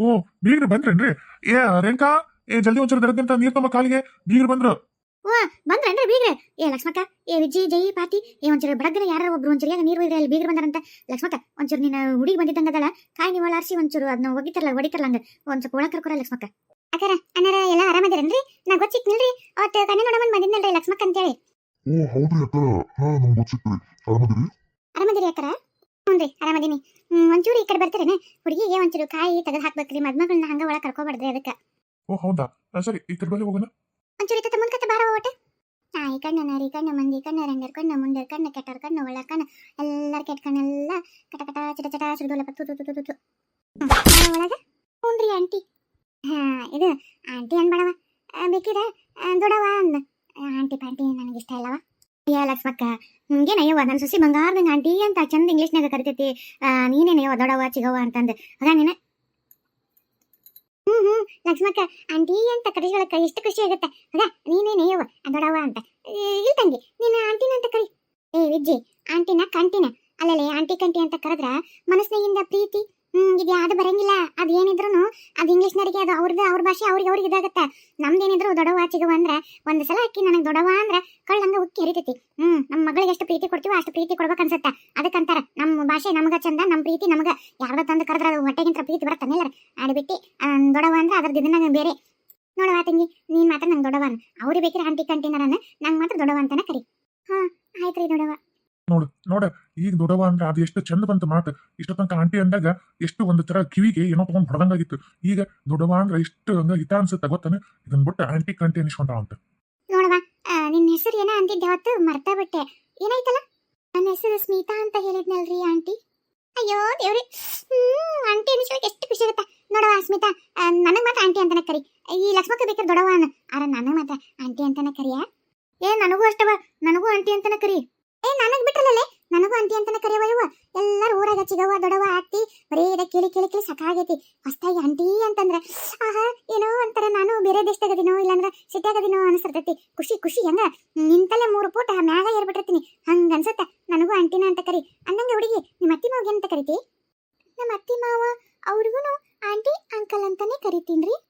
ಓ ಬೀಗ್ರು ಬಂದ್ರೇನ್ರಿ? ಏ ರೇಣುಕಾ ಏ ಜಲ್ದಿ ಒಂಚೂರು ದರದಂತ ನೀರ್ ತಮ್ಮ ಕಾಲಿಗೆ. ಬೀಗ್ರು ಬಂದ್ರು. ಓ ಬಂದ್ರೇನ್ರಿ ಬೀಗ್ರೆ? ಏ ಲಕ್ಷ್ಮಕ್ಕ ಏ ವಿಜಯ್ ಜೈ ಪಾತಿ ಏ ಒಂಚೂರು ಬಡಗನ ಯಾರ ಒಬ್ರು ಒಂಚೂರು ಯಾಕೆ ನೀರು ಇದ್ರೆ ಅಲ್ಲಿ ಬೀಗ್ರು ಬಂದಾರಂತ? ಲಕ್ಷ್ಮಕ್ಕ ಒಂಚೂರು ನಿನ್ನ ಹುಡುಗಿ ಬಂದಿದ್ದಂಗದಲ್ಲ ಕಾಯಿ ನೀವು ಆರಿಸಿ ಒಂಚೂರು ಅದನ್ನ ಒಗಿತಾರಲ್ಲ ಹೊಡಿತಾರಲ್ಲ ಹಂಗ. ಒಂದ್ ಸ್ವಲ್ಪ ಒಳಗ್ ಕರ್ಕೊರ ಲಕ್ಷ್ಮಕ್ಕ. ಅಕ್ಕರ ಅಣ್ಣರ ಎಲ್ಲ ಆರಾಮದಿರನ್ರಿ? ನಾ ಗೊತ್ತಿಕ್ನಿಲ್ರಿ ಅವತ್ತು ಕಣ್ಣು ನೋಡಮನ್ ಬಂದಿದ್ನಲ್ರಿ ಲಕ್ಷ್ಮಕ್ಕ ಅಂತೇಳಿ. ಓ ಹೌದ್ರಿ ಅಕ್ಕ ಹಾ ನಮ್ಗೆ ಗೊತ್ತಿತ್ರಿ. ಆರಾಮದಿರಿ? ಆರಾಮದಿರಿ ಅಕ್ಕರ. ಹ್ಞೂನ್ರಿ ಆರಾಮದೀನಿ ಒಂಚೂರು ಈ ಕಡೆ ಬರ್ತೀರೇನೆ? ಹುಡುಗಿಗೆ ಒಂಚೂರು ಕಾಯಿ ತೆಗೆದು ಹಾಕ್ಬೇಕ್ರಿ ಮದ್ಮಗಳನ್ನ ಹಂಗ ಒಳಗ್ ಕರ್ಕೊಬಾರ್ದ್ರಿ ಅದಕ್ಕೆ. ಓ ಹೌದಾ? ಸರಿ ಈ ಕಡೆ ಬಲ್ಲಿ ಹೋಗೋಣ. ಒಂಚೂರು ಇತ್ತ ಮುಂದ್ಕತ್ತ ಬಾರ ಓಟ ನಾಯಿ ಕಣ್ಣ ನರಿ ಕಣ್ಣ ಮಂದಿ ಕಣ್ಣ ರಂಗರ್ ಕಣ್ಣ ಮುಂಡರ್ ಕಣ್ಣ ಕೆಟ್ಟರ್ ಕಣ್ಣ ಒಳ್ಳ ಕಣ್ಣ ಎಲ್ಲರ ಕೆಟ್ಟ ಕಣ್ಣೆಲ್ಲ ಕಟ ಕಟ ಚಟ ಚಟ ಸಿಡಿದೋಲ ತು ತು ತು ತು ತು ಒಳಗ? ಹ್ಞೂನ್ರಿ ಆಂಟಿ. ಹಾ ಇದು ಆಂಟಿ ಅನ್ಬೇಡವ ಆ, ದೊಡವ ಅಂದ ಆಂಟಿ ಪಾಂಟಿ ನನಗೆ ಇಷ್ಟ ಇಲ್ಲವ. ಅಯ್ಯ ಲಕ್ಷ್ಮಕ್ಕ ಹಿಂಗೇನಯ್ಯವ ನನ್ನ ಸೊಸಿ ಬಂಗಾರದಂಗ ಆಂಟಿ ಅಂತ ಚಂದ ಇಂಗ್ಲೀಷ್ನಾಗ ಕರಿತೈತಿ. ನೀನೇನಯ್ಯವ ದೊಡವ ಚಿಗವ ಅಂತಂದು. ಅದ ನೀನೆ? ಹ್ಮ್ ಹ್ಮ್. ಲಕ್ಷ್ಮಕ್ಕ, ಆಂಟಿ ಅಂತ ಕರಿಗಳಕ್ಕ ಎಷ್ಟು ಖುಷಿ ಆಗುತ್ತೆ. ಅದ ನೀನೇನೇಯವ ದೊಡವ ಅಂತ. ಇಲ್ಲ ತಂಗಿ ನೀನು ಆಂಟಿನ ಅಂತ ಕರಿ. ಏ, ವಿಜ್ಜಿ, ಆಂಟಿನ ಕಂಟಿನ. ಅಲ್ಲಲ್ಲಿ, ಆಂಟಿ ಕಂಟಿ ಅಂತ ಕರೆದ್ರ ಮನಸ್ಸಿನಿಂದ ಪ್ರೀತಿ ಹ್ಮ್ ಇದು ಯಾವ್ದು ಬರಂಗಿಲ್ಲ. ಅದು ಏನಿದ್ರು ಅದು ಇಂಗ್ಲಿಷ್ನರಿಗೆ ಅದು ಅವ್ರದ್ದು ಅವ್ರ ಭಾಷೆ ಅವ್ರಿಗೆ ಅವ್ರಿಗೆ ಇದಾಗತ್ತೆ. ನಮ್ದೇನಿದ್ರು ದೊಡವ ಚಿಗವ ಅಂದ್ರೆ ಒಂದು ಸಲ ಅಕ್ಕಿ ನನಗೆ ದೊಡವ ಅಂದ್ರೆ ಕಳ್ಳಂಗ ಉಕ್ಕಿ ಹರಿತೈತಿ. ಹ್ಮ್ ನಮ್ಮ ಮಗಳಿಗೆ ಎಷ್ಟು ಪ್ರೀತಿ ಕೊಡ್ತೀವೋ ಅಷ್ಟು ಪ್ರೀತಿ ಕೊಡ್ಬೇಕು ಅನ್ಸತ್ತೆ ಅದಕ್ಕಂತಾರ ನಮ್ಮ ಭಾಷೆ ನಮಗ ಚಂದ ನಮ್ಮ ಪ್ರೀತಿ ನಮಗ. ಯಾರ್ದ ತಂದು ಕರೆದ್ರ ಅದು ಹೊಟ್ಟೆಗಿಂತ ಪ್ರೀತಿ ಬರುತ್ತಾನೆಲ್ಲ ಅದು ಬಿಟ್ಟು ಆ, ದೊಡವ ಅಂದ್ರೆ ಅದ್ರದ್ದು ಇದನ್ನ ಬೇರೆ. ನೋಡವ ತಂಗಿ ನೀನ್ ಮಾತ್ರ ನಂಗೆ ದೊಡವನ್ ಅವ್ರಿಗೆ ಬೇಕಿರ ಆಂಟಿ ಕಂಟಿನರನ್ನ ನಂಗೆ ಮಾತ್ರ ದೊಡವ ಅಂತಾನೆ ಕರಿ. ಹಾ ಆಯ್ತ್ರಿ ದೊಡವ ನೋಡು, ನೋಡ. ಈಗ ದೊಡ್ಡವ ಅಂದ್ರೆ ಅದು ಎಷ್ಟು ಚಂದ ಬಂತು ಮಾತು. ಇಷ್ಟು ತನಕ ಆಂಟಿ ಅಂದಾಗ ಎಷ್ಟು ಒಂದು ತರ ಕಿವಿಗೆ ಏನೋ ತಗೊಂಡ್ ಹೊಡೆದಂಗಾಗಿತ್ತು. ಈಗ ದೊಡ್ಡವ ಅಂದ್ರೆ ಎಷ್ಟು ಹಂಗ ಹಿತ ಅನ್ಸುತ್ತೆ ಗೊತ್ತಾನೆ? ಇದನ್ ಬಿಟ್ಟು ಆಂಟಿ ಕಂಟಿ ಅನಿಸ್ಕೊಂಡ ಅಂತ. ನೋಡವ ನಿನ್ನ ಹೆಸರು ಏನ ಅಂತಿದ್ದೆ ಅವತ್ತು ಮರ್ತಾ ಬಿಟ್ಟೆ. ಏನಾಯ್ತಲ್ಲ? ನನ್ನ ಹೆಸರು ಸ್ಮಿತಾ ಅಂತ ಹೇಳಿದ್ನಲ್ರಿ ಆಂಟಿ ಅಯ್ಯೋ, ದೇವ್ರಿ. ಹ್ಮ್ ಆಂಟಿ ಅನಿಸ್ಲಿಕ್ಕೆ ಎಷ್ಟು ಖುಷಿ ಆಗುತ್ತೆ. ನೋಡವ, ಸ್ಮಿತಾ ನನಗೆ ಮಾತ್ರ ಆಂಟಿ ಅಂತಾನೆ ಕರಿ. ಈ ಲಕ್ಷ್ಮಕ್ಕ ಬೇಕಾದ್ರೆ ದೊಡವ ಅನ್ನ. ಆರ ನನಗೆ ಮಾತ್ರ ಆಂಟಿ ಅಂತಾನೆ ಕರಿಯ? ಏ, ನನಗೂ ಅಷ್ಟವ. ನನಗೂ ಆಂಟಿ ಅಂತಾನೆ ಕರಿ. ಏ, ನನಗ್ ಬಿಟ್ರಲ್ಲೇ ನನಗೂ ಆಂಟಿ ಅಂತಾನೆ ಕರೆಯುವ ಎಲ್ಲರೂ ಊರಾಗ ಚಿಗವ ದೊಡವ ಅತ್ತಿ, ಬರೀ ಇದ ಕೇಳಿ ಕೇಳಿ ಕೇಳಿ ಸಾಕಾಗೈತಿ. ಹೊಸ್ತಾಗಿ ಆಂಟಿ ಅಂತಂದ್ರೆ, ಆಹಾ, ಏನೋ ಒಂಥರ ನಾನು ಬೇರೆ ದೇಶದಾಗದಿನೋ, ಇಲ್ಲಾಂದ್ರೆ ಸಿಟಿಯಾಗದಿನೋ ಅನಿಸ್ತೈತಿ ಖುಷಿ ಖುಷಿ, ಹೆಂಗ? ನಿಂತಲ್ಲೇ ಮೂರು ಪೂಟ ಮ್ಯಾಗ ಏರ್ಬಿಟ್ಟಿರ್ತೀನಿ. ಹಂಗ ಅನ್ಸತ್ತ? ನನಗೂ ಅಂಟಿನ ಅಂತ ಕರಿ. ಅಂದಂಗ ಹುಡುಗಿ, ನಿಮ್ಮ ಅತ್ತಿ ಮಾವ್ಗೆ ಅಂತ ಕರಿತಿ? ನಮ್ಮ ಅತ್ತಿ ಮಾವ ಅವ್ರಿಗೂ ಆಂಟಿ, ಅಂಕಲ್ ಅಂತಾನೆ ಕರಿತೀನ್ರಿ.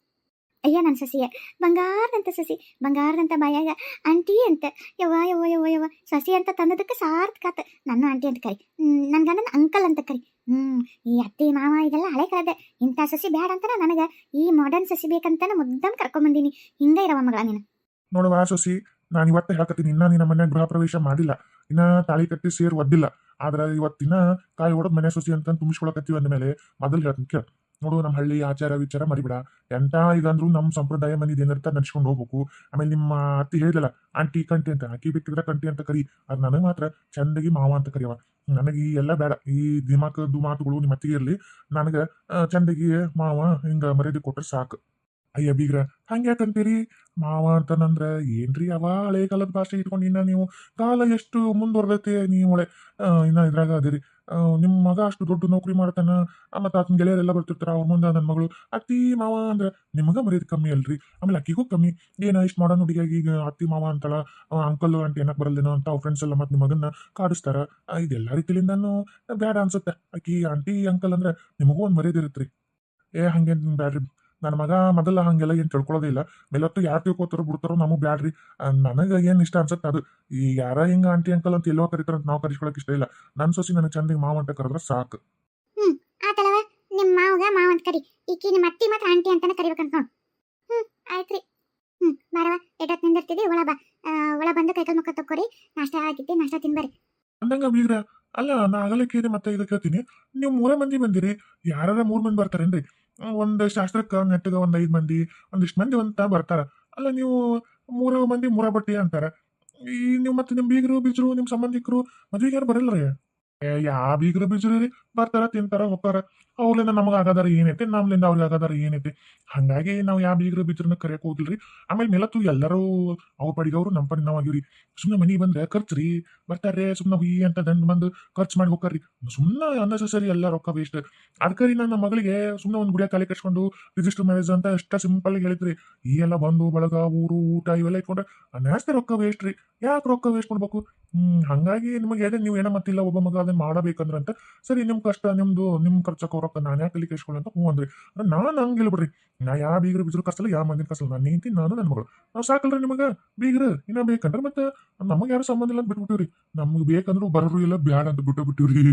ಅಯ್ಯ ನನ್ನ ಸಸಿಯ ಬಂಗಾರದಂತ ಸಸಿ ಬಂಗಾರದಂತ ಬಾಯಾಗ, ಆಂಟಿ ಅಂತ, ಯವ್ವ ಯವ್ವ ಯವ್ವ ಯವ ಸಸಿ ಅಂತ ತಂದದಕ್ಕೆ ಸಾರ್ಥಕಾತ ನನ್ನ ಆಂಟಿ ಅಂತ ಕರಿ. ನನ್ನ ನನ್ ಗಂಡನ ಅಂಕಲ್ ಅಂತ ಕರಿ. ಹ್ಞೂ ಈ ಅತ್ತೆ, ಮಾವ ಇದೆಲ್ಲ ಹಳೆ ಕಾಲದ ಇಂಥ ಸಸಿ ಬೇಡ ಅಂತ ನನಗೆ. ಈ ಮಾಡರ್ನ್ ಸಸಿ ಬೇಕಂತಾನ ಮುದ್ದಂ ಕರ್ಕೊಂಬಂದೀನಿ ಹಿಂಗ ಇರವ ಮಗಳ ನೀನು. ನೋಡುವ ಸಸಿ, ನಾನು ಇವತ್ತು ಹೇಳ್ಕತ್ತೀನಿ. ಇನ್ನ ನಿನ್ನ ಮನೆ ಗೃಹ ಪ್ರವೇಶ ಮಾಡಿಲ್ಲ. ಇನ್ನ ತಾಳಿ ಕಟ್ಟಿ ಸೇರ್ ಒದ್ದಿಲ್ಲ. ಆದ್ರೆ ಇವತ್ತಿನ ಕಾಯಿ ಹೊಡೆದ್ ಮನೆ ಸಸಿ ಅಂತ ತುಂಬಿಸ್ಕೊಳಕತ್ತೀವಿ ಅಂದ್ಮೇಲೆ ಮೊದಲು ಹೇಳ್ತೀನಿ, ಕೇಳ. ನೋಡು ನಮ್ಮ ಹಳ್ಳಿ ಆಚಾರ ವಿಚಾರ ಮರಿಬಿಡ. ಎಂತ ಇದಂದ್ರು ನಮ್ಮ ಸಂಪ್ರದಾಯ ಮನಿದ್ ಏನಿರ್ತ ನಡ್ಸ್ಕೊಂಡು ಹೋಗ್ಬೇಕು. ಆಮೇಲೆ ನಿಮ್ಮ ಅತ್ತಿ ಹೇಳಿದಲ್ಲ ಆಂಟಿ ಕಂಟಿ ಅಂತ ಆಕಿ ಬೇಕಿದ್ರೆ ಕಂಟಿ ಅಂತ ಕರಿ. ಅದು ನನಗೆ ಮಾತ್ರ ಚಂದಗಿ ಮಾವ ಅಂತ ಕರಿಯವ. ನನಗೆ ಈ ಎಲ್ಲ ಬೇಡ. ಈ ದಿಮಾಕದ್ದು ಮಾತುಗಳು ನಿಮ್ಮ ಅತ್ತಿಗೆ ಇರಲಿ. ನನಗೆ ಚಂದಗಿ ಮಾವ ಹಿಂಗೆ ಮರ್ಯಾದೆ ಕೊಟ್ರೆ ಸಾಕು. ಅಯ್ಯ ಬೀಗ್ರ ಹಂಗ್ಯಾಕಂತೀರಿ ಮಾವ ಅಂತನಂದ್ರ ಏನ್ರಿ ಅವ ಹಳೆ ಕಾಲದ ಭಾಷೆ ಇಟ್ಕೊಂಡು ಇನ್ನ ನೀವು ಕಾಲ ಎಷ್ಟು ಮುಂದುವರ್ದೈತೆ ನೀವು ಒಳ್ಳೆ ಆ, ಇನ್ನ ಇದ್ರಾಗ ಅದಿರಿ. ನಿಮ್ಮ ಮಗ ಅಷ್ಟು ದೊಡ್ಡ ನೌಕರಿ ಮಾಡ್ತಾನ ಮತ್ತು ಆತನ ಗೆಳೆಯರೆಲ್ಲ ಬರ್ತಿರ್ತಾರ, ಅವ್ರ ಮುಂದೆ ನನ್ನ ಮಗಳು. ಅತ್ತಿ, ಮಾವ ಅಂದ್ರೆ ನಿಮಗ ಮರ್ಯಾದೆ ಕಮ್ಮಿ ಅಲ್ರಿ. ಆಮೇಲೆ ಅಕ್ಕಿಗೂ ಕಮ್ಮಿ. ಏನ ಇಷ್ಟು ಮಾಡೋ ಹುಡುಗಿಯಾಗಿ ಈಗ ಅತ್ತಿ, ಮಾವ ಅಂತಳ ಅಂಕಲ್ ಆಂಟಿ ಏನಕ್ಕೆ ಬರಲ್ಲೇನೋ ಅಂತ ಅವ್ರ ಫ್ರೆಂಡ್ಸ್ ಎಲ್ಲ ಮತ್ತೆ ನಿಮ್ಮ ಮಗನ್ನ ಕಾಡಿಸ್ತಾರ. ಇದೆಲ್ಲ ರೀತಿಯಿಂದನೂ ಬ್ಯಾಡ ಅನ್ಸುತ್ತೆ. ಅಕ್ಕಿ ಆಂಟಿ ಅಂಕಲ್ ಅಂದ್ರೆ ನಿಮಗೂ ಒಂದು ಮರ್ಯಾದೆ ರೀ ಏ, ಹಂಗೇನ್ ಬ್ಯಾಡ್ರಿ. ನನ್ನ ಮಗ ಮೊದಲ ಹಂಗೆಲ್ಲ ಏನು ತಿಳ್ಕೊಳ್ಳೋದಿಲ್ಲ ಮೇಲತ್ತು ಯಾರು ತಿಳ್ಕೊತಾರೋ ಬಿಡ್ತಾರೋ ನಮಗೆ ಬ್ಯಾಡ್ರಿ. ನನಗೆ ಏನು ಇಷ್ಟ ಅನ್ಸುತ್ತೆ ಅದು. ಈ ಯಾರ ಹಿಂಗ ಆಂಟಿ ಅಂಕಲ್ ಅಂತ ಎಲ್ಲೋ ಕರೀತಾರ ಅಂತ ನಾವು ಕರಿಸ್ಕೊಳಕ್ಕೆ ಇಷ್ಟ ಇಲ್ಲ. ನನ್ನ ಸೊಸಿ ನನಗೆ ಚಂದಿಗೆ ಮಾವ ಅಂತ ಕರೆದ್ರೆ ಸಾಕು. ಆತಲವ. ನಿಮ್ಮ ಮಾವಗ ಮಾವ ಅಂತ ಕರಿ. ಈಕಿ ನಿಮ್ಮ ಅತ್ತಿ ಮಾತ್ರ ಆಂಟಿ ಅಂತಾನೆ ಕರಿಬೇಕಂತ ಹ್ಞೂ ಹ್ಮ್ ಆಯ್ತ್ರಿ. ಹ್ಮ್ ಬಾರವ ಎಡತ್ ನಿಂದಿರ್ತೀವಿ ಒಳ ಬಾ. ಒಳ ಬಂದು ಕೈಕಲ್ ಮುಖ ತಕ್ಕೊರಿ. ನಾಷ್ಟ ಆಗಿದ್ದೆ ನಾಷ್ಟ ತಿನ್ಬರಿ ಅಂದಂಗ ಬೀಗ್ರ. ಅಲ್ಲ ನಾ ಆಗಲೇ ಕೇಳಿ ಮತ್ತೆ ಇದು ಹೇಳ್ತೀನಿ ನೀವು ಮೂರೇ ಮಂದಿ ಬಂದಿರಿ. ಯಾರ ಮೂರು ಮಂದಿ ಬರ್ತಾರೇನ್ರಿ? ಒಂದ್ ಶಾಸ್ತ್ರಕ್ಕೆ ನೆಟ್ಟಗ ಒಂದು ಐದು ಮಂದಿ, ಒಂದಿಷ್ಟು ಮಂದಿ ಅಂತ ಬರ್ತಾರ. ಅಲ್ಲ ನೀವು ಮೂರು ಮಂದಿ ಮೂರ ಬಟ್ಟಿ ಅಂತಾರ. ಈ ನೀವು ಮತ್ತೆ ನಿಮ್ಮ ಬೀಗರು, ಬೀಜರು ನಿಮ್ಮ ಸಂಬಂಧಿಕರು ಮದ್ವೆಗೆ ಯಾರು ಬರಲ್ರಿ? ಏ ಯಾ ಬೀಗರು ಬೀಜರು ಬರ್ತಾರ, ತಿಂತಾರ, ಹೋಗ್ತಾರ. ಅವ್ರಿಂದ ನಮಗೆ ಆಗದಾರ ಏನೈತಿ? ನಮ್ಲಿಂದ ಅವ್ರಿಗೆ ಆಗದಾರ ಏನೈತಿ? ಹಂಗಾಗಿ ನಾವು ಯಾವ ಬೀಗರು ಬೀಜರನ್ನ ಕರೆಯಕ್ ಹೋಗಿಲ್ರಿ ಆಮೇಲೆ ಮೇಲತ್ತು ಎಲ್ಲರೂ ಅವ್ರ ಪಡಿಗೆ ಅವರು ನಮ್ಮ ಪಡಿ ನಾವು ಆಗಿವ್ರಿ. ಸುಮ್ಮನೆ ಮನಿ ಬಂದ್ರೆ ಖರ್ಚು ರೀ ಬರ್ತಾರೆ ಸುಮ್ಮನೆ ಹುಯಿ ಅಂತ ದಂಡ್ ಬಂದು ಖರ್ಚು ಮಾಡಿ ಹೋಗ್ತಾರ್ರಿ. ಸುಮ್ಮನೆ ಅನ್ನೆಸರಿ ಎಲ್ಲ ರೊಕ್ಕ ವೇಸ್ಟ್ ಅದಕ್ಕೆ ರೀ ನನ್ನ ಮಗಳಿಗೆ ಸುಮ್ಮನೆ ಒಂದು ಗುಡಿಯ ಕಾಲಿ ಕಟ್ಕೊಂಡು ರಿಜಿಸ್ಟರ್ ಮ್ಯಾರೇಜ್ ಅಂತ ಅಷ್ಟ ಸಿಂಪಲ್ ಹೇಳಿದ್ರಿ. ಈ ಎಲ್ಲ ಬಂದು, ಬಳಗ, ಊರು, ಊಟ ಇವೆಲ್ಲ ಇಟ್ಕೊಂಡ್ರೆ ಅನ್ಯಾಸ್ತೆ ರೊಕ್ಕ ವೇಸ್ಟ್ ರೀ. ಯಾಕೆ ರೊಕ್ಕ ವೇಸ್ಟ್ ಮಾಡ್ಬೇಕು ಹ್ಮ್, ಹಂಗಾಗಿ ನಿಮಗೆ ಅದೇ ನೀವು ಏನೋ ಮತ್ತಿಲ್ಲ, ಒಬ್ಬ ಮಗ ಅದನ್ನ ಮಾಡಬೇಕಂದ್ರಂತೆ ಸರಿ ನಿಮ್ ಕಷ್ಟ ನಿಮ್ದು ನಿಮ್ ಖರ್ಚಕ್ಕೆ ರೊಕ್ಕ ನಾನು ಯಾಕೆ ತಲೆ ಅಂತ ಹ್ಞೂ ಅಂದ್ರಿ. ನಾನು ಹಂಗಿಲ್ಲ ಬಿಡ್ರಿ. ನಾ ಯಾ ಬೀಗರು ಬಿದ್ರು ಕಸಲ್ಲ ಯಾವ ಮಂದಿನ ಕಸಲ್ಲ ನಾನು ನಿಂತಿ ನಾನು ನನ್ನ ಮಗಳು. ನಾವು ಸಾಕಲ್ರಿ ನಿಮಗೆ? ಬೀಗ್ರ ಇನ್ನ ಬೇಕಂದ್ರೆ ಮತ್ತೆ ನಮಗೆ ಯಾರು ಸಂಬಂಧ ಇಲ್ಲ ಅಂತ ಬಿಟ್ಬಿಟ್ಟಿವ್ರಿ. ನಮ್ಗೆ ಬೇಕಂದ್ರು ಬರೋರು ಇಲ್ಲ ಬ್ಯಾಡ ಅಂತ ಬಿಟ್ಟು ಬಿಟ್ಟಿವ್ರಿ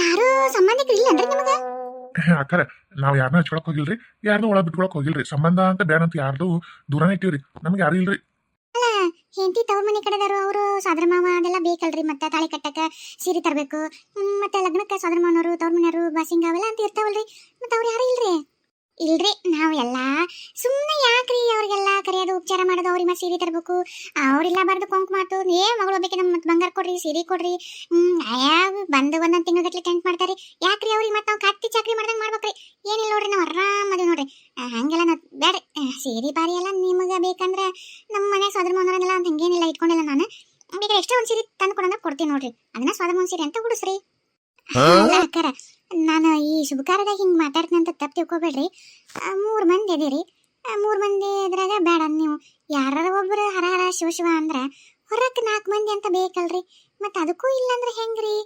ಯಾರು ಸಂಬಂಧಿಕರು ಇಲ್ಲ ಅಂದ್ರೆ ನಿಮಗೆ? ಅಕ್ಕಾರ ನಾವ್ ಯಾರನ್ನ ಹಚ್ಕೊಳಕ್ ಹೋಗಿಲ್ರಿ. ಯಾರನ್ನೂ ಒಳಗ್ ಬಿಟ್ಕೊಳಕ್ ಹೋಗಿಲ್ರಿ. ಸಂಬಂಧ ಅಂತ ಬೇಡ ಅಂತ ಯಾರ್ದು ದೂರನೇ ಇಟ್ಟಿವ್ರಿ. ನಮ್ಗೆ ಯಾರು ಇಲ್ರಿ. ಹೆಂಡತಿ ತವ್ರ ಮನೆ ಕಡೆದಾರು ಅವರು ಸಾದರ ಮಾವ ಅದೆಲ್ಲ ಬೇಕಲ್ರಿ ಮತ್ತೆ ತಾಳಿ ಕಟ್ಟಕ ಸೀರೆ ತರಬೇಕು. ಮತ್ತೆ ಲಗ್ನಕ್ಕೆ ಸಾದರ ಮಾವನವರು, ತವ್ರ ಮನೆಯವರು ಬಾಸಿಂಗ ಅವೆಲ್ಲ ಅಂತ ಇರ್ತಾವಲ್ರಿ. ಮತ್ತೆ ಅವ್ರು ಯಾರು ಇಲ್ರಿ? ಇಲ್ರಿ, ನಾವೆಲ್ಲ ಸುಮ್ಮನೆ ಯಾಕ್ರಿ ಉಪಚಾರ ಮಾಡೋದು ಅವ್ರಿಗೆ ಮತ್ತೆ ಸೀರೆ ತರಬೇಕು. ಅವರಿಲ್ಲ ಬರ್ದು ಕೊಂಕ್ ಮಾತು. ಏ ಮಗಳು ಹೋಗ್ಬೇಕು ನಮ್ಮ ಮತ್ತೆ ಬಂಗಾರ ಕೊಡ್ರಿ ಸೀರೆ ಕೊಡ್ರಿ. ಹ್ಮ್ ಯಾವ ಬಂದು ಒಂದೊಂದು ತಿಂಗಳ ಗಟ್ಲೆ ಟೆಂಟ್ ಮಾಡ್ತಾರೆ. ಯಾಕ್ರಿ ಅವ್ರಿಗೆ ಮತ್ತೆ ನಾವು ಕತ್ತಿ ಚಾಕ್ರಿ ಮಾಡ್ದಂಗೆ ಮಾಡ್ಬೇಕ್ರಿ? ಏನಿಲ್ಲ ನೋಡ್ರಿ ನಾವು ಆರಾಮ್ ಅದೇವ್ ನೋಡ್ರಿ. ಹಂಗೆಲ್ಲ ನಾವು ಬೇಡ ಸೀರೆ ಬಾರಿ ಎಲ್ಲ ನಿಮಗೆ ಬೇಕಂದ್ರೆ ನಮ್ಮ ಮನೆ ಸೋದರ ಮಾವನವರೆಲ್ಲ ಅಂತ ಹಂಗೇನಿಲ್ಲ ಇಟ್ಕೊಂಡಿಲ್ಲ ನಾನು. ಬೇಕಾದ್ರೆ ಎಕ್ಸ್ಟ್ರಾ ಒಂದು ಸೀರೆ ತಂದು ಕೊಡಂದ್ರೆ ಕೊಡ್ತೀನಿ ನೋಡ್ರಿ. ಅದನ್ನ ಸೋದರ ಮಾವನ ಸೀರೆ ಅಂತ ಅಲ್ಲ ಅಕ್ಕಾರ? ನಾನು ಈ ಶುಭಕಾರದಾಗ ಹಿಂಗೆ ಮಾತಾಡ್ತೀನಿ ಅಂತ ತಪ್ಪು ತಿಳ್ಕೊಬೇಡ್ರಿ. ಮೂರು ಮಂದಿ ಅದೀರಿ ಮೂರು ಮಂದಿ ಇದ್ರಾಗ ಬೇಡ. ನೀವು ಯಾರು ಒಬ್ಬರು ಹರ ಹರ ಶಿವ ಶಿವ ಅಂದ್ರೆ ಹೊರಕ್ಕೆ ನಾಲ್ಕು ಮಂದಿ ಅಂತ ಬೇಕಲ್ರಿ. ಮತ್ತು ಅದಕ್ಕೂ ಇಲ್ಲಾಂದ್ರೆ ಹೆಂಗೆ ಹೆಂಗ್ರಿ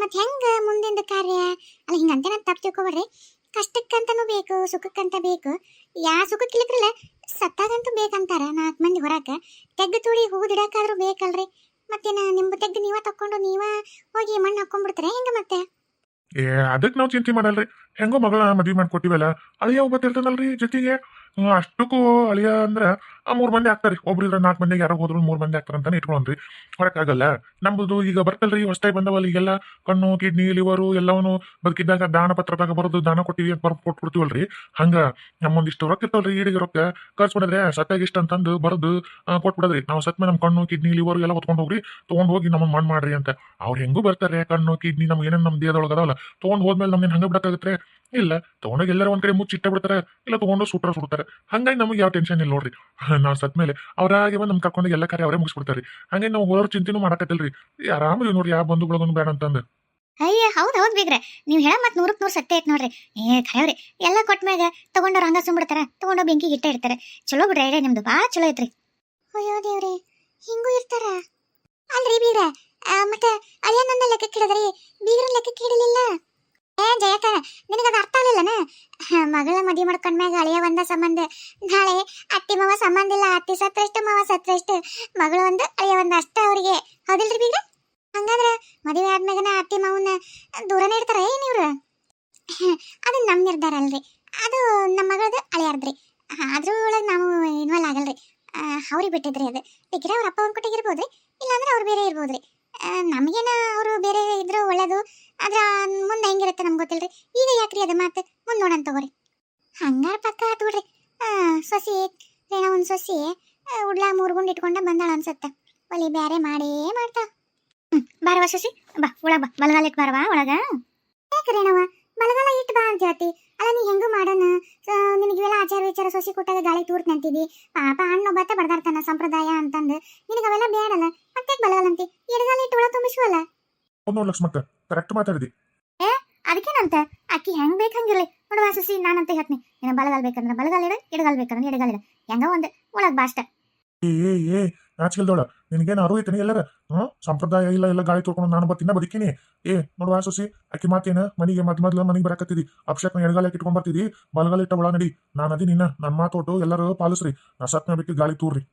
ಮತ್ತು ಹೆಂಗೆ ಮುಂದಿನ ಕಾರ್ಯ? ಅಲ್ಲ, ಹಿಂಗಂತೆ ನಾನು ತಪ್ಪು ತಿಳ್ಕೊಬರ್ರಿ ಕಷ್ಟಕ್ಕಂತನೂ ಬೇಕು, ಸುಖಕ್ಕಂತ ಬೇಕು. ಯಾ ಸುಖಕ್ಕಿಲ್ಲಕ್ರಲ್ಲ ಸತ್ತಾಗಂತೂ ಬೇಕಂತಾರ ನಾಲ್ಕು ಮಂದಿ ಹೊರಕ ತೆಗ್ಗು ತುಳಿ ಹೂದಿಡಕ್ಕಾದ್ರೂ ಬೇಕಲ್ರಿ. ಮತ್ತೇನು ನಿಮ್ಮ ತೆಗ್ಗು ನೀವ ತಕೊಂಡು ನೀವ ಹೋಗಿ ಮಣ್ಣು ಹಾಕೊಂಡ್ಬಿಡ್ತಾರೆ ಹೆಂಗ ಮತ್ತೆ? ಏ ಅದಕ್ಕೆ ನಾವು ಚಿಂತೆ ಮಾಡಲ್ರಿ. ಹೆಂಗೋ ಮಗಳ ಮದ್ವಿ ಮಾಡ್ಕೊಟ್ಟಿವಲ್ಲ. ಅಳಿಯ ಒಬ್ಬ ಇರ್ತಾನಲ್ರಿ ಜೊತೆಗೆ. ಅಷ್ಟಕ್ಕೂ ಅಳಿಯ ಅಂದ್ರ ಆ ಮೂರು ಮಂದಿ ಆಗ್ತಾರೆ. ಒಬ್ರು ಇದ್ರ ನಾಲ್ಕು ಮಂದಿಗೆ ಯಾರೋ ಹೋದ್ರು ಮೂರು ಮಂದಿ ಆಗ್ತಾರೆ ಅಂತಾನೆ ಇಟ್ಕೊಂಡ್ರಿ ಹೊರಕಾಗಲ್ಲ ನಮ್ದು ಈಗ ಬರ್ತಲ್ರಿ ಹೊಸ್ತಾಗಿ ಬಂದವಲ್ಲ, ಈಗೆಲ್ಲ ಕಣ್ಣು, ಕಿಡ್ನಿ ಲಿವರು ಎಲ್ಲವನು ಬದುಕಿದ್ದಾಗ ದಾನ ಪತ್ರದಾಗ ಬರೋದು, ದಾನ ಕೊಟ್ಟಿವಿ ಅಂತ ಬರ್ದು ಕೊಟ್ಬಿಡ್ತೀವಲ್ರಿ. ಹಂಗ ನಮ್ಮೊಂದಿಷ್ಟು ರೊಕ್ಕ ಇರ್ತವಲ್ರಿ, ಈಡಿಗೆ ರೊಕ್ಕ. ಖರ್ಚು ಮಾಡಿದ್ರೆ ಸತ್ತಾಗ ಇಷ್ಟ ಅಂತಂದು ಬರೋದು ಕೊಟ್ಬಿಡದ್ರಿ. ನಾವು ಸತ್ಮೆ ನಮ್ಮ ಕಣ್ಣು, ಕಿಡ್ನಿ ಲಿವರು ಎಲ್ಲ ಹೊತ್ಕೊಂಡು ಹೋಗ್ರಿ, ತೊಗೊಂಡು ಹೋಗಿ ನಮ್ಮ ಮಣ್ಣು ಮಾಡ್ರಿ ಅಂತ. ಅವ್ರು ಹೆಂಗೂ ಬರ್ತಾರೆ, ಕಣ್ಣು, ಕಿಡ್ನಿ, ನಮ್ಗೆ ಏನೇನು ನಮ್ಮ ದೇಹದೊಳಗೆ ಅದಾವಲ್ಲ, ತೊಗೊಂಡು ಹೋದ್ಮೇಲೆ ನಮ್ಗೆ ಹಂಗ ಬಿಡಕ್ಕಾಗತ್ತೆ ಇಲ್ಲ, ತೊಗೊಂಡೋಗಿ ಎಲ್ಲರೂ ಒಂದ್ ಕಡೆ ಮುಚ್ಚಿಟ್ಟ ಬಿಡ್ತಾರೆ, ಇಲ್ಲ ತೊಗೊಂಡು ಸುಟ್ರ ಸುಡ್ತಾರೆ. ಹಂಗಾಗಿ ನಮಗೆ ಯಾವ ಟೆನ್ಷನ್ ಇಲ್ಲ ನೋಡ್ರಿ. ನಾವು ಸತ್ ಮೇಲೆ ಅವ್ರಾಗೆ ಬಂದು ನಮ್ ಕರ್ಕೊಂಡು ಎಲ್ಲ ಕರೆ ಅವರೇ ಮುಗಿಸ್ಬಿಡ್ತಾರೆ ಹಂಗೆ ನಾವು ಹೋರ್ ಚಿಂತೆನೂ ಮಾಡಕತ್ತಿಲ್ರಿ. ಆರಾಮ ನೋಡ್ರಿ ಯಾವ ಬಂಧು ಬಳಗನು ಬೇಡ ಅಂತಂದು. ಅಯ್ಯ ಹೌದು ಹೌದು ಬೇಗ್ರೆ. ನೀವು ಹೇಳ ಮತ್ತೆ ನೂರಕ್ಕೆ ನೂರು ಸತ್ಯ ಐತೆ ನೋಡ್ರಿ. ಏ ಖರೇವ್ರಿ ಎಲ್ಲ ಕೊಟ್ಮ್ಯಾಗ ತಗೊಂಡವ್ರು ಹಂಗ ಸುಮ್ಬಿಡ್ತಾರ ತಗೊಂಡೋಗಿ ಬೆಂಕಿಗೆ ಇಟ್ಟ ಇರ್ತಾರೆ ಚಲೋ ಬಿಡ್ರಿ ಐಡಿಯಾ ನಿಮ್ದು ಭಾಳ ಚಲೋ ಐತ್ರಿ. ಅಯ್ಯೋ ದೇವ್ರಿ ಹಿಂಗೂ ಇರ್ತಾರ? ಅಲ್ರಿ ಬೀಗ್ರ ಮತ್ತೆ ಅಳಿಯನನ್ನ ಲೆಕ್ಕಕ್ಕೆ ಹಿಡಿದ್ರಿ ಬೀಗ್ರ ಲೆಕ್ಕ ಹಿಡಿಲಿಲ್ಲ ಏ ಜಯಕ ನಿನಗದು ಅರ್ಥ ಆಗಲಿಲ್ಲನ? ಮಗಳ ಮದುವೆ ಮಾಡ್ಕೊಂಡ್ಮ್ಯಾಗ ಅಳಿಯ ಒಂದ ಸಂಬಂಧ. ನಾಳೆ ಅತ್ತಿ ಮಾವ ಸಂಬಂಧ ಇಲ್ಲ, ಅತ್ತಿ ಸತ್ತಷ್ಟು ಮಾವ ಸತ್ತಷ್ಟು ಮಗಳು ಒಂದು, ಅಳಿಯ ಒಂದು, ಅಷ್ಟ ಅವ್ರಿಗೆ. ಹೌದಿಲ್ರಿ ಬೀಗ? ಹಂಗಾದ್ರ ಮದುವೆ ಆದ್ಮ್ಯಾಗನ ಅತ್ತಿ ಮಾವನ್ನ ದೂರನೇ ಇರ್ತಾರೆ ಏನ್ ಇವ್ರು? ಅದು ನಮ್ಮ ನಿರ್ಧಾರ ಅಲ್ರಿ. ಅದು ನಮ್ಮ ಮಗಳದು ಅಳಿಯಾರ್ದ್ರಿ. ಅದ್ರ ಒಳಗೆ ನಾವು ಇನ್ವಾಲ್ವ್ ಆಗಲ್ರಿ. ಅವ್ರಿಗೆ ಬಿಟ್ಟಿದ್ರಿ ಅದು. ಬೇಕಿದ್ರೆ ಅವ್ರ ಅಪ್ಪ ಒಂದು ಕೊಟ್ಟಿಗಿರ್ಬೋದ್ರಿ ಇಲ್ಲಾಂದ್ರೆ ಅವ್ರು ಬೇರೆ ಇರ್ಬೋದ್ರಿ. ನಮಗೇನ ಅವರು ಬೇರೆ ಇದ್ರು ಒಳ್ಳೇದು, ಆದ್ರ ಮುಂದೆ ಹೆಂಗಿರುತ್ತೆ ನಮ್ಗೆ ಗೊತ್ತಿಲ್ರಿ. ಈಗ ಯಾಕ್ರಿ ಅದು ಮಾತು? ಮುಂದೆ ನೋಡೋಣ ತಗೋರಿ. ಹಂಗಾರ ಪಕ್ಕ ಆತು ಸೊಸಿ, ಏನೋ ಒಂದು ಸೊಸಿ ಉಡ್ಲಾ ಮೂರು ಗುಂಡು ಇಟ್ಕೊಂಡ ಬಂದಾಳ ಅನ್ಸತ್ತೆ. ಒಲಿ ಬ್ಯಾರೆ ಮಾಡೇ ಮಾಡ್ತಾ ಬಾರವ ಸೊಸಿ. ಬಾ, ಒಳಗ ಬಾ. ಬಲಗಾಲ ಇಟ್ಟು ಬಾರವಾ ಒಳಗ. ಯಾಕ್ರೇನವ ಬಲಗಾಲ ಇಟ್ ಬಾ ಅಂತ ಹೇಳ್ತಿ. ಅಲ್ಲ ನೀ ಹೆಂಗೂ ಮಾಡೋಣ? ನಿನಗೆ ಇವೆಲ್ಲ ಆಚಾರ ವಿಚಾರ ಸೊಸಿ ಕೊಟ್ಟಾಗ ಗಾಳಿ ತೂರ್ತ್ ನಂತಿದ್ದಿ ಪಾಪ ಹಣ್ಣೊಬ್ಬತ್ತ ಬಡ್ದಾಡ್ತಾನ ಸಂಪ್ರದಾಯ ಅಂತಂದು. ನಿನಗೆ ಅವೆಲ್ಲ ಬೇಡಲ್ಲ ಮತ್ತೆ ಬಲಗಾಲ ಅಂತಿ? ಎಡಗಾಲ ಇಟ್ಟು ಒಳ ತುಂಬಿಸುವಲ್ಲ ಒಂದ್ ನೋಡ್ ಲಕ್ಷ್ಮಕ್ಕ ಕರೆಕ್ಟ್ ಮಾತಾಡಿದಿ. ಅದಕ್ಕೇನಂತ? ಅಕ್ಕಿ ಹೆಂಗ್ ಬೇಕು ಹಂಗಿರ್ಲಿ. ನೋಡುವ ಸೊಸಿ ನಾನಂತ ಹೇಳ್ತೀನಿ. ಏನ ಬಲಗಾಲ ಬೇಕಂದ್ರೆ ಬಲಗಾಲ ಇಡ ಎಡಗಾಲ ಬೇಕಂದ್ರೆ ಎಡಗಾಲ ಇಡ. ಹೆಂಗ ಒಂದು ಒಳಗ್ ಬಾಷ್ಟ ಏ ಏ ಏ ನಾಚಿಕೆಲ್ದೋಳ. ನಿನಗೇನು ಅರು ಐತೇನೆ? ಎಲ್ಲರ? ಹ್ಞೂ ಸಂಪ್ರದಾಯ ಇಲ್ಲ, ಎಲ್ಲ ಗಾಳಿ ತೊಳ್ಕೊಂಡು ನಾನು ಬತ್ತಿನ ಬದುಕಿನಿ. ಏ ನೋಡುವ ಸೊಸಿ, ಅಕ್ಕಿ ಮಾತೇನ? ಮನಿಗೆ ಮದ್ ಮೊದ್ಲು ಮನಿಗೆ ಬರಕತ್ತಿದಿ. ಅಪ್ಶಕ್ನ ಎಡಗಾಲ ಇಟ್ಕೊಂಡ್ ಬರ್ತಿದಿ. ಬಲಗಾಲ ಇಟ್ಟ ಒಳ ನಡಿ ನಾನು ಅದಿ ನಿನ್ನ ನನ್ನ ಮಾತೋಟು ಎಲ್ಲರೂ ಪಾಲಿಸ್ರಿ. ನಾ ಸತ್ನ ಬಿಟ್ಟು ಗಾಳಿ ತೂರ್ರಿ.